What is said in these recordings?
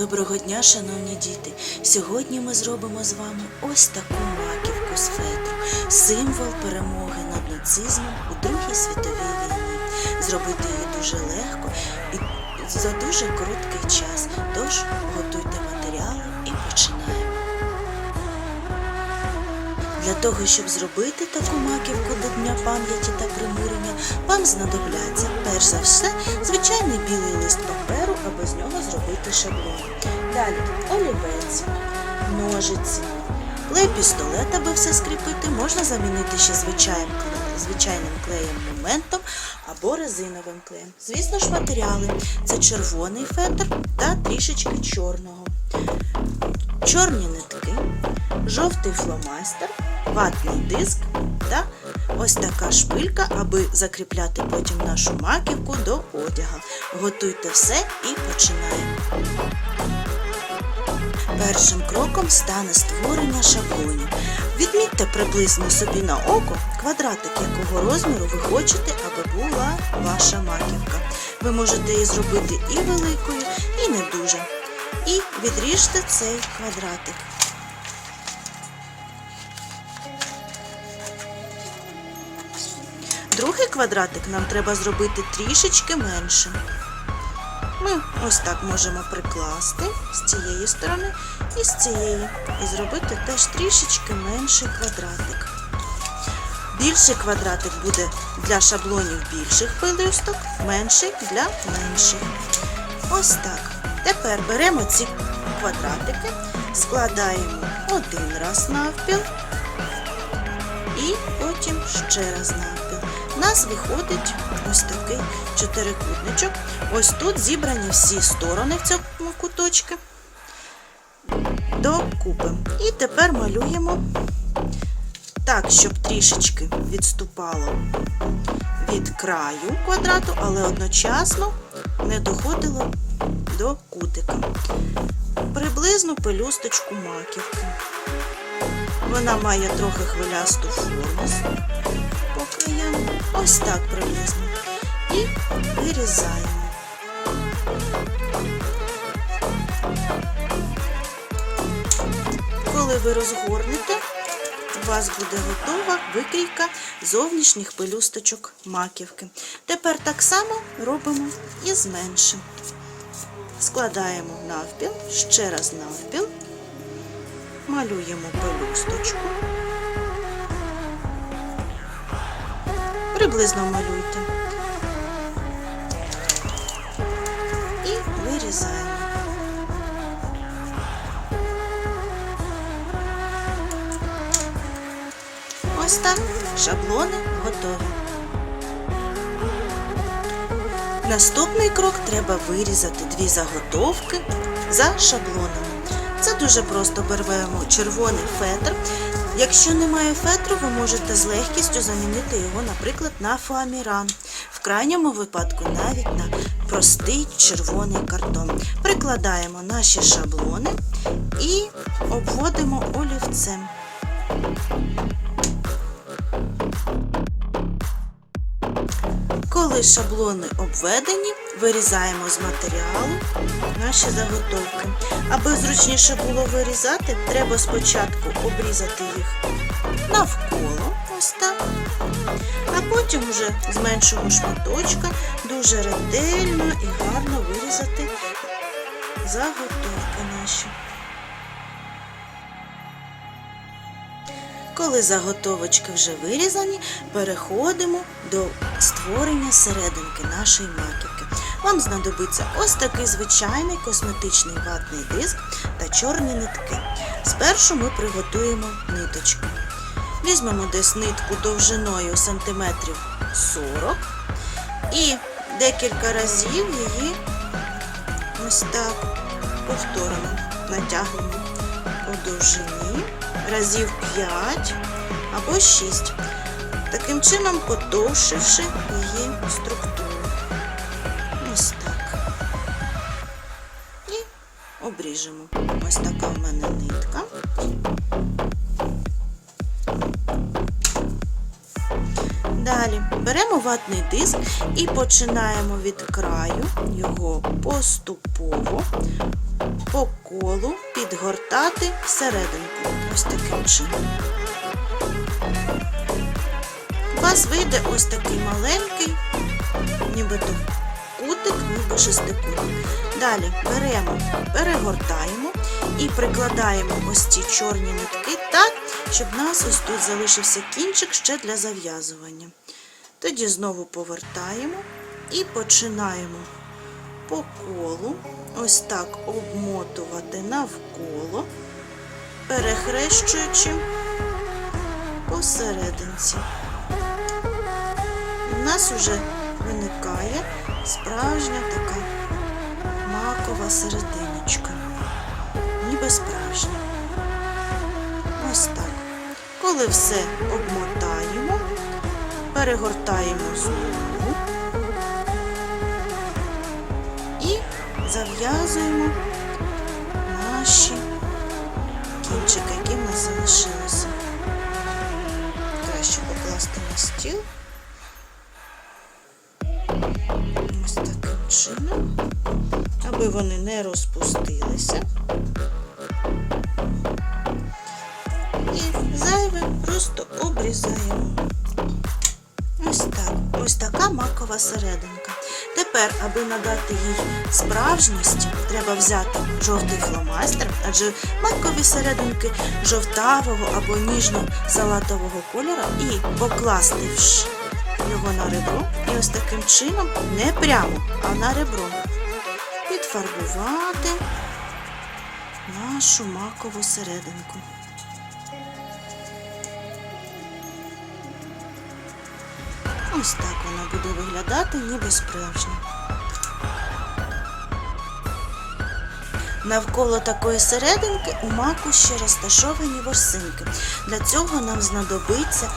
Доброго дня, шановні діти! Сьогодні ми зробимо з вами ось таку маківку з фетру, символ перемоги над нацизмом у Другій світовій війні. Зробити її дуже легко і за дуже короткий час. Тож готуйте матеріали і починаємо. Для того, щоб зробити таку маківку до Дня пам'яті та примирення, вам знадобляться перш за все звичайний білий лист паперу, аби з нього зробити шаблон. Далі олівець, ножиці, клей пістолет, аби все скріпити, можна замінити ще звичайним, кле- звичайним клеєм моментом або резиновим клеєм. Звісно ж, матеріали це червоний фетр та трішечки чорного чорні нитки, жовтий фломастер, ватний диск та ось така шпилька, аби закріпляти потім нашу маківку до одяга. Готуйте все і починаємо. Першим кроком стане створення шаблонів. Відмітьте приблизно собі на око квадратик, якого розміру ви хочете, аби була ваша маківка. Ви можете її зробити і великою, і не дуже. І відріжте цей квадратик. Другий квадратик нам треба зробити трішечки меншим. Ми ось так можемо прикласти з цієї сторони і з цієї. І зробити теж трішечки менший квадратик. Більший квадратик буде для шаблонів більших пелюсток, менший для менших. Ось так. Тепер беремо ці квадратики, складаємо один раз навпіл і потім ще раз навпіл. У нас виходить ось такий чотирикутничок. Ось тут зібрані всі сторони в цьому куточку докупи. І тепер малюємо так, щоб трішечки відступало від краю квадрату, але одночасно не доходило до кутика. Приблизно пелюсточку маківки. Вона має трохи хвилясту форму по краям. Ось так приблизно. І вирізаємо. Коли ви розгорнете, у вас буде готова викрійка зовнішніх пелюсточок маківки. Тепер так само робимо і з меншим. Складаємо навпіл, ще раз навпіл, малюємо пелюсточку. Приблизно малюйте. І вирізаємо. Ось так шаблони готові. Наступний крок треба вирізати дві заготовки за шаблонами. Це дуже просто беремо червоний фетр. Якщо немає фетру, ви можете з легкістю замінити його, наприклад, на фоаміран. В крайньому випадку навіть на простий червоний картон. Прикладаємо наші шаблони і обводимо олівцем. Коли шаблони обведені, вирізаємо з матеріалу наші заготовки. Аби зручніше було вирізати, треба спочатку обрізати їх навколо, ось так, а потім вже з меншого шматочка дуже ретельно і гарно вирізати заготовки наші. Коли заготовочки вже вирізані, переходимо до створення серединки нашої маківки. Вам знадобиться ось такий звичайний косметичний ватний диск та чорні нитки. Спершу ми приготуємо ниточки. Візьмемо десь нитку довжиною сантиметрів 40 і декілька разів її ось так повторимо, натягнемо по довжині разів 5 або 6, таким чином подовшивши її структуру. Ось так. І обріжемо. Ось така в мене нитка. Далі беремо ватний диск і починаємо від краю його поступово по колу підгортати всерединку. Ось таким чином. У вас вийде ось такий маленький, нібито кутик, ніби шестикутник. Далі беремо, перегортаємо і прикладаємо ось ці чорні нитки так, щоб у нас ось тут залишився кінчик ще для зав'язування. Тоді знову повертаємо і починаємо по колу, ось так обмотувати навколо, перехрещуючи посерединці. У нас вже виникає справжня така макова серединочка. Ніби справжня. Ось так. Коли все обмотаємо, перегортаємо знову зав'язуємо наші кінчики, які в нас залишилися. Краще покласти на стіл. Ось таким чином, аби вони не розпустилися. І зайве просто обрізаємо. Ось так. Ось така макова серединка. Тепер, аби надати їй справжність, треба взяти жовтий фломастер, адже макові серединки жовтавого або ніжно-салатового кольору, і покласти його на ребро. І ось таким чином, не прямо, а на ребро, підфарбувати нашу макову серединку. Ось так вона буде виглядати, ніби справжня. Навколо такої серединки у маку ще розташовані ворсинки. Для цього нам знадобиться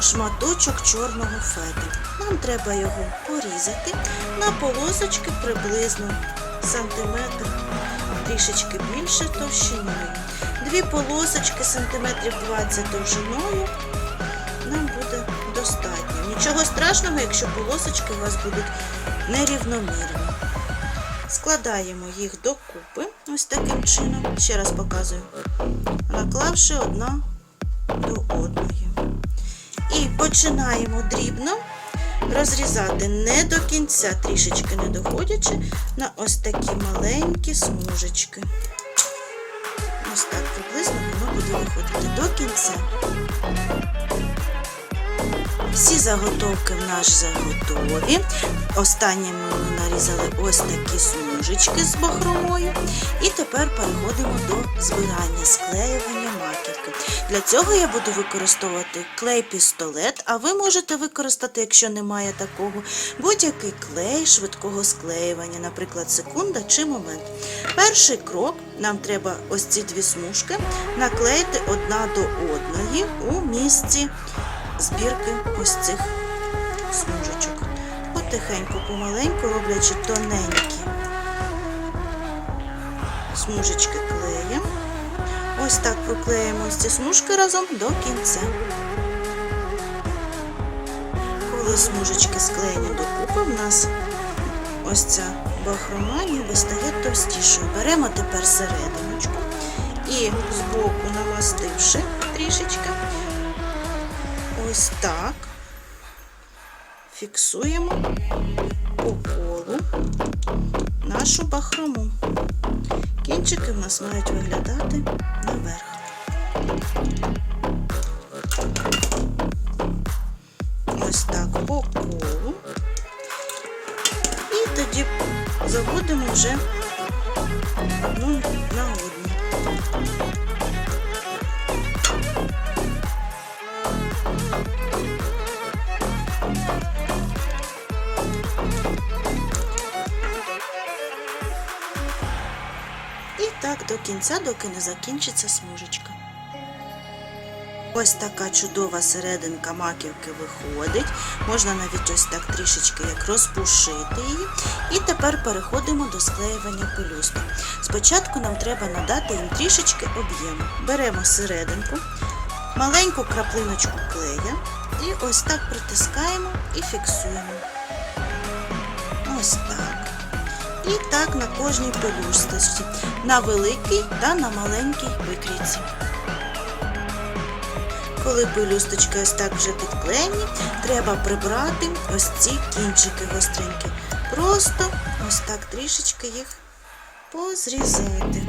шматочок чорного фетру. Нам треба його порізати на полосочки приблизно сантиметр, трішечки більше товщиною. Дві полосочки сантиметрів 20 довжиною. Нічого страшного, якщо полосочки у вас будуть нерівномірні. Складаємо їх докупи ось таким чином. Ще раз показую, наклавши одна до одної. І починаємо дрібно розрізати не до кінця, трішечки не доходячи, на ось такі маленькі смужечки. Ось так приблизно воно буде виходити до кінця. Всі заготовки в нас заготові. Останніми ми нарізали ось такі смужечки з бахромою. І тепер переходимо до збирання, склеювання маківки. Для цього я буду використовувати клей-пістолет, а ви можете використати, якщо немає такого, будь-який клей швидкого склеювання, наприклад, секунда чи момент. Перший крок нам треба ось ці дві смужки наклеїти одна до одної у місці збірки ось цих смужечок. Потихеньку, помаленьку, роблячи тоненькі смужечки клеєм. Ось так проклеїмо ці смужки разом до кінця. Коли смужечки склеєні докупи, в нас ось ця бахрома ніби стає товстішою. Беремо тепер серединочку і збоку намастивши трішечки, ось так фіксуємо по колу нашу бахрому. Кінчики в нас мають виглядати наверх. Ось так по колу. І тоді заводимо вже одну на одну. Так до кінця, доки не закінчиться смужечка. Ось така чудова серединка маківки виходить. Можна навіть ось так трішечки як розпушити її. І тепер переходимо до склеювання пелюсток. Спочатку нам треба надати їм трішечки об'єму. Беремо серединку, маленьку краплиночку клея І ось так притискаємо і фіксуємо. Ось так. І так на кожній пелюсточці, на великій та на маленькій викрійці. Коли пелюсточки ось так вже підклеєні, треба прибрати ось ці кінчики гостренькі. Просто ось так трішечки їх позрізати.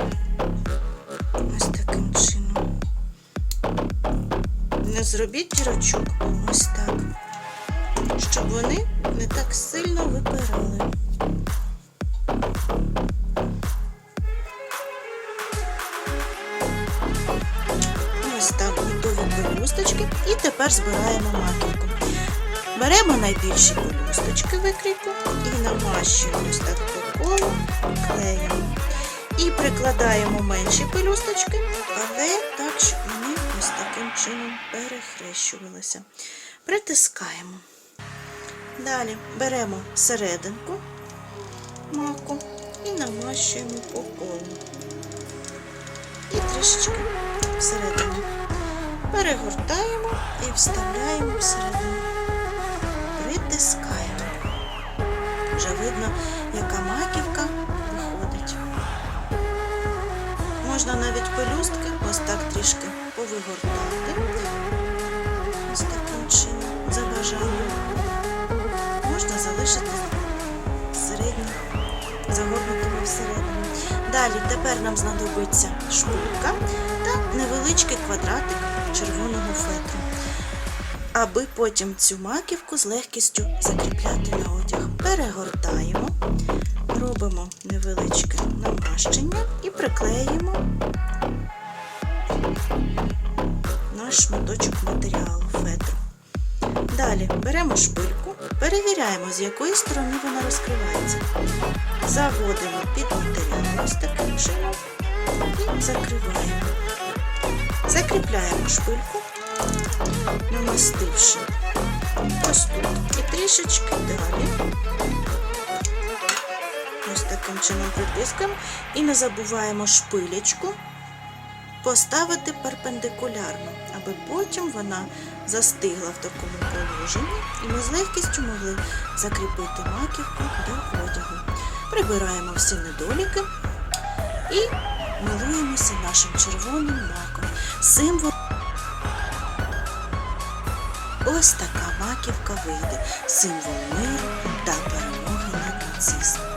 Ось таким чином. Не зробіть дірочок ось так, щоб вони не так сильно випирали. Тепер збираємо маківку. Беремо найбільші пелюсточки викрійку і намащуємо ось так по колу клеєм. І прикладаємо менші пелюсточки, але так, щоб вони ось таким чином перехрещувалися. Притискаємо. Далі беремо серединку маку і намащуємо по колу. І трішечки всередину. Перегортаємо і вставляємо всередину. Притискаємо. Вже видно, яка маківка виходить. Можна навіть пелюстки ось так трішки повигортати. Ось таким чином, за. Можна залишити середню, загорнутими всередину. Далі тепер нам знадобиться шпилька та невеличкий квадратик червоного фетру, аби потім цю маківку з легкістю закріпляти на одяг. Перегортаємо, робимо невеличке намащення і приклеїмо наш шматочок матеріалу фетру. Далі беремо шпильку, перевіряємо, з якої сторони вона розкривається. Заводимо під матеріал ось таким чином і закриваємо. Закріпляємо шпильку, намастивши ось тут і трішечки далі. Ось таким чином притискуємо і не забуваємо шпилечку поставити перпендикулярно, аби потім вона застигла в такому положенні, і ми з легкістю могли закріпити маківку до одягу. Прибираємо всі недоліки і милуємося нашим червоним маком. Символ Ось така маківка вийде, символ миру та перемоги над нацизмом.